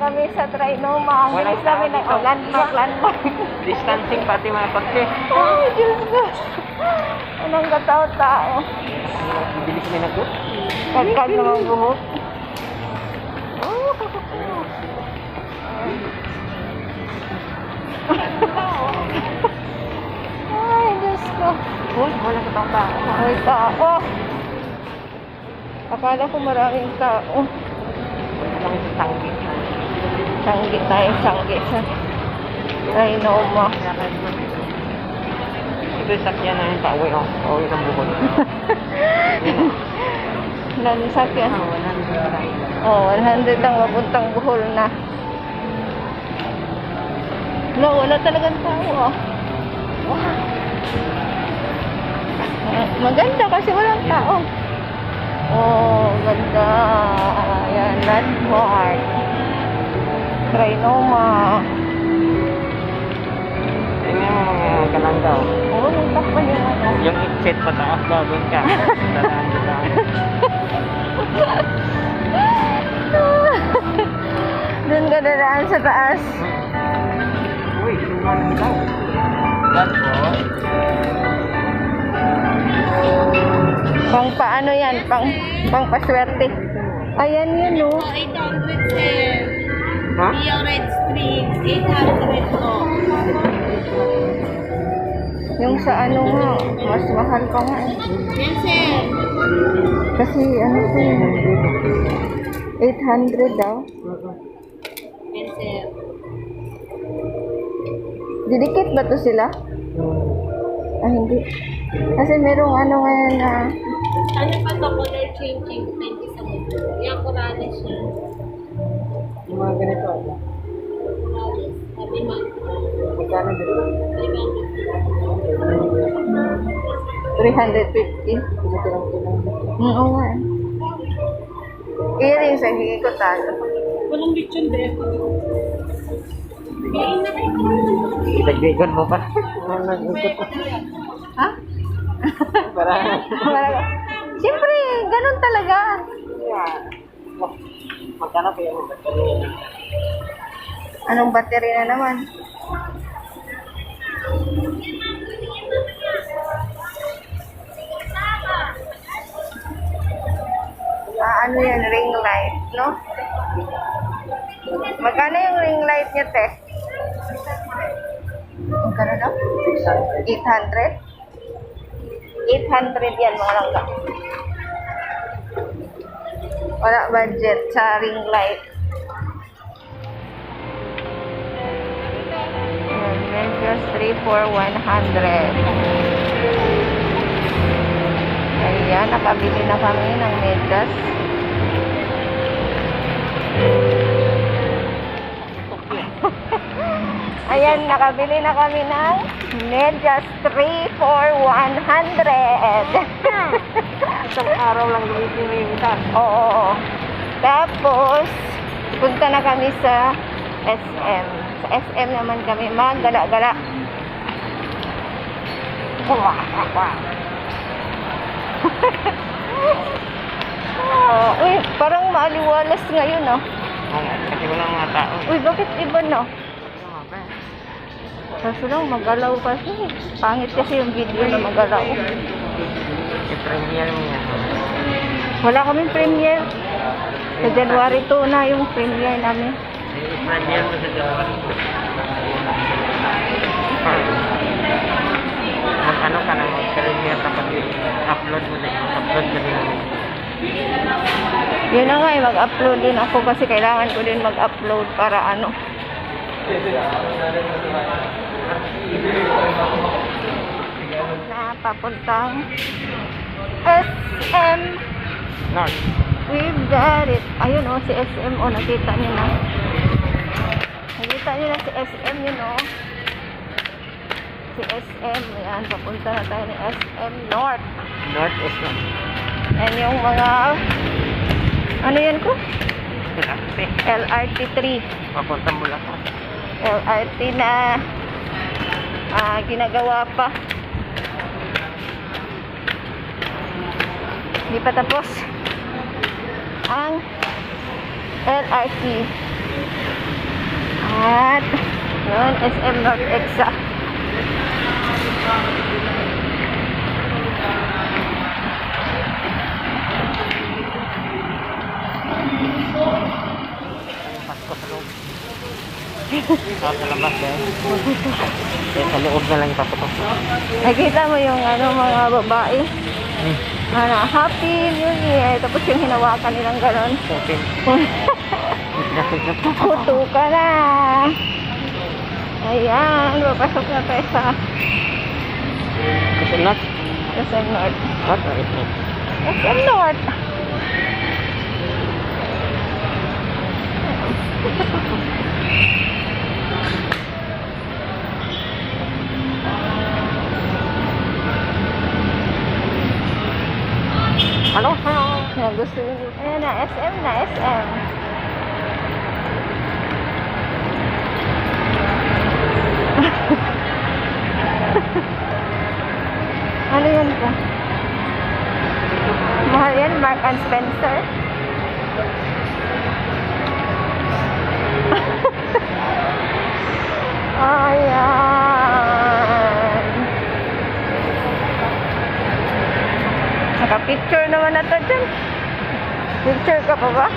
kami sa Trinoma. Ang Walang bilis namin na, tao oh, dito. landmark, landmark. Distancing pati mga pagke. Ay, Diyos ko. Anong katao-tao? Bibilis na nag Kagkag na mga buhok. Ay, Diyos ko. Uy, wala ka tao tao. Ay, tao. Akala ko maraming tao. Alam sa tanggi. Sanggi tayo, sanggi sa Trinoma. Ito yung sakyan namin pa uwi. Oh, uwi ng bukod. Lansak yan. Ah, wala na siya tayo. Oh, 100 ang mapuntang buhol na. No, wala talagang tao. Oh. Ah, Maganda kasi walang tao. Oh, ganda. Ayan, landmark. Trinoma. Tingnan mo mga kalanggaw. Oh, may takpan yung ano. Yung exit pataas daw, doon ka. Dadaan, dadaan. Doon ka dadaan sa taas. Uy, suman daw. That's all. Pang paano yan? Pang, pang paswerte. Ayan yun, oh. 800 sir. Ha? Rio Red Springs, 800 po. Yung sa ano nga, mas mahal pa nga eh. Yan sir. Kasi ano to yun, 800 daw. Yan sir. Didikit ba to sila? Ah, hindi. Kasi merong ano ngayon na, Ano pa to color changing. Yan Corales siya. Yung mga ganito. ano? Corales. Sabi mo. Magkano dito? 350. Mm, Oo nga eh. Earrings, ay hindi ko talo. Walang lechon kayo. Itagbigan mo pa. Ha? Para. Wala- Siyempre, ganun talaga. Magkano pa yung baterya? Anong battery na naman? Ah, ano yan? Ring light, no? Magkano yung ring light niya, te? Magkano daw? 800? 800 yan, mga langga. Wala budget sa ring light. Measures 3 for 100. Ayan, nakabili na kami ng medyas. Ayan, nakabili na kami ng medyas 3 for 100. Isang araw lang gamitin mo yung isa. Oo. Tapos, punta na kami sa SM. Sa SM naman kami maggala-gala. Oh, uy, parang maaliwalas ngayon, oh. Oo, kasi wala mga tao. Uy, bakit iba, no? Kaso lang, magalaw kasi. Pangit kasi yung video na magalaw. I-premiere mo yan. Wala kaming premiere. Sa January 2 na yung premiere namin. I-premiere mo sa January. Mag-ano ka na, mag-premiere kapag upload mo na yun. Upload ka din. Yun na nga, eh, mag-upload din ako kasi kailangan ko din mag-upload para ano. Na papuntang SM. North. We've got it. Ayun oh, si SM oh, nakita niyo na. Nakita niyo na si SM yun oh. Si SM, ayan, papunta na tayo ni SM North. North is not. Ayan yung mga, ano yan ko? Pinakti. LRT 3. Papunta mula ka. LRT na ah, ginagawa pa. Hindi pa tapos ang LRT. At, yun, SM North Exa. Pasko sa. Ah, sa labas eh. Eh, sa loob na lang ipapapasok. Nakita mo yung ano, mga babae. Hmm. Ano, Happy New Year. Tapos yung hinawakan nilang ganon. Po. Kuto ka na. Ayan, papasok na tayo sa. SM North. What are it? Hello, hello. Yan, gusto nyo. Ayan na, SM na, SM. ano yun ka? Mahal yan, Mark and Spencer. Ayan. Naka-picture naman na to dyan. Picture ka pa ba?